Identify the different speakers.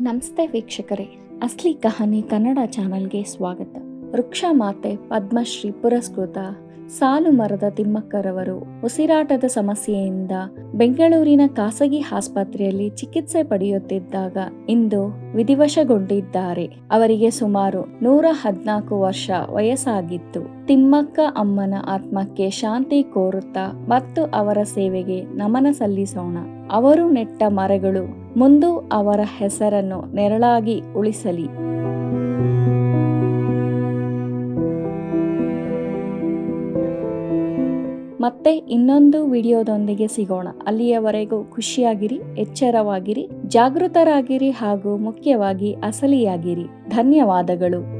Speaker 1: ನಮಸ್ತೆ ವೀಕ್ಷಕರೇ. ಅಸ್ಲಿ ಕಹಾನಿ ಕನ್ನಡ ಚಾನಲ್ಗೆ ಸ್ವಾಗತ. ವೃಕ್ಷ ಮಾತೆ ಪದ್ಮಶ್ರೀ ಪುರಸ್ಕೃತ. ಸಾಲು ಮರದ ತಿಮ್ಮಕ್ಕರವರು ಉಸಿರಾಟದ ಸಮಸ್ಯೆಯಿಂದ ಬೆಂಗಳೂರಿನ ಖಾಸಗಿ ಆಸ್ಪತ್ರೆಯಲ್ಲಿ ಚಿಕಿತ್ಸೆ ಪಡೆಯುತ್ತಿದ್ದಾಗ ಇಂದು ವಿಧಿವಶಗೊಂಡಿದ್ದಾರೆ. ಅವರಿಗೆ ಸುಮಾರು ನೂರ ಹದ್ನಾಲ್ಕು ವರ್ಷ ವಯಸ್ಸಾಗಿತ್ತು. ತಿಮ್ಮಕ್ಕ ಅಮ್ಮನ ಆತ್ಮಕ್ಕೆ ಶಾಂತಿ ಕೋರುತ್ತಾ ಮತ್ತು ಅವರ ಸೇವೆಗೆ ನಮನ ಸಲ್ಲಿಸೋಣ. ಅವರು ನೆಟ್ಟ ಮರಗಳು ಮುಂದು ಅವರ ಹೆಸರನ್ನು ನೆರಳಾಗಿ ಉಳಿಸಲಿ. ಮತ್ತೆ ಇನ್ನೊಂದು ವಿಡಿಯೋದೊಂದಿಗೆ ಸಿಗೋಣ. ಅಲ್ಲಿಯವರೆಗೂ ಖುಷಿಯಾಗಿರಿ, ಎಚ್ಚರವಾಗಿರಿ, ಜಾಗೃತರಾಗಿರಿ ಹಾಗೂ ಮುಖ್ಯವಾಗಿ ಅಸಲಿಯಾಗಿರಿ. ಧನ್ಯವಾದಗಳು.